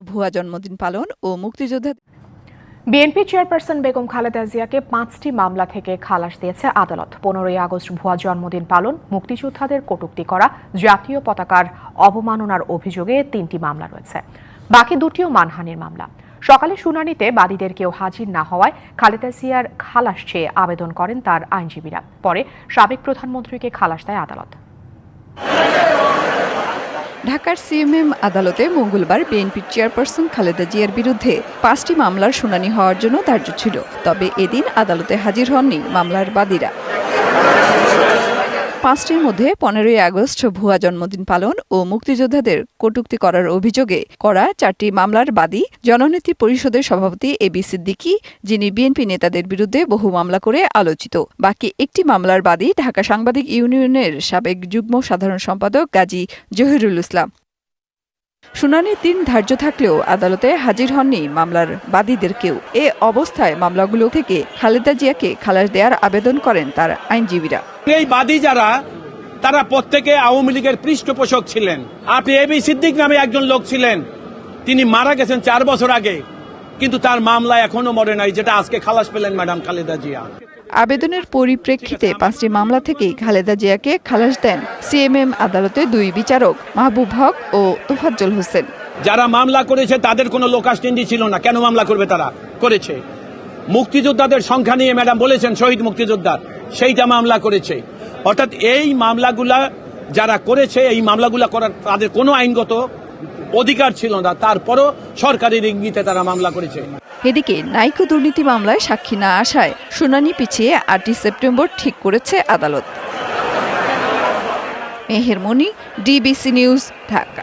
ভুয়া জন্মদিন পালন ও মুক্তিযোদ্ধা বিএনপি চেয়ারপারসন বেগম খালেদা জিয়াকে পাঁচটি মামলা থেকে খালাস দিয়েছে আদালত। পনেরোই আগস্ট ভুয়া জন্মদিন পালন, মুক্তিযোদ্ধাদের কটূক্তি করা, জাতীয় পতাকার অবমাননার অভিযোগে তিনটি মামলা রয়েছে। বাকি দুটিও মানহানির মামলা। সকালে শুনানিতে বাদীদের কেউ হাজির না হওয়ায় খালেদা জিয়ার খালাস চেয়ে আবেদন করেন তার আইনজীবীরা। পরে সাবেক প্রধানমন্ত্রীকে খালাস দেয় আদালত। ঢাকার সিএমএম আদালতে মঙ্গলবার বিএনপির চেয়ারপারসন খালেদা জিয়ার বিরুদ্ধে পাঁচটি মামলার শুনানি হওয়ার জন্য ধার্য ছিল। তবে এদিন আদালতে হাজির হননি মামলার বাদীরা। পাঁচটির মধ্যে পনেরোই আগস্ট ভুয়া জন্মদিন পালন ও মুক্তিযোদ্ধাদের কটুক্তি করার অভিযোগে করা চারটি মামলার বাদী জননীতি পরিষদের সভাপতি এ বি সিদ্দিকি, যিনি বিএনপি নেতাদের বিরুদ্ধে বহু মামলা করে আলোচিত। বাকি একটি মামলার বাদী ঢাকা সাংবাদিক ইউনিয়নের সাবেক যুগ্ম সাধারণ সম্পাদক গাজী জহিরুল ইসলাম। শুনানির দিন ধার্য থাকলেও আদালতে হাজির হননি মামলার বাদীদের কেউ। এ অবস্থায় মামলাগুলো থেকে খালেদা জিয়াকে খালাস দেওয়ার আবেদন করেন তার আইনজীবীরা। এই বাদী যারা, তারা প্রত্যেকে আওয়ামী লীগের পৃষ্ঠপোষক ছিলেন। আপনি এবি সিদ্দিক নামে একজন লোক ছিলেন। তিনি মারা গেছেন চার বছর আগে। কিন্তু তার মামলা এখনও মরে নাই, যেটা আজকে খালাস পেলেন ম্যাডাম খালেদা জিয়া। আবেদনের পরিপ্রেক্ষিতে পাঁচটি মামলা থেকেই খালেদা জিয়াকে খালাস দেন সিএমএম আদালতে দুই বিচারক, মাহবুব হক ও তোফাজ্জল হোসেন। যারা মামলা করেছে, তাদের কোনো লোকাস্টেন্ডি ছিল না। কেন মামলা করবে তারা? করেছে। মুক্তিযোদ্ধাদের সংখ্যা নিয়ে ম্যাডাম বলেছেন, শহীদ মুক্তিযোদ্ধা, সেইটা মামলা করেছে। অর্থাৎ এই মামলাগুলা যারা করেছে, এই মামলাগুলা করার তাদের কোনো আইনগত অধিকার ছিল না। তারপরও সরকারের ইঙ্গিতে তারা মামলা করেছে। এদিকে নাইকো দুর্নীতি মামলায় সাক্ষী না আসায় শুনানি পিছিয়ে আটই সেপ্টেম্বর ঠিক করেছে আদালত। Meher Moni DBC news, Dhaka.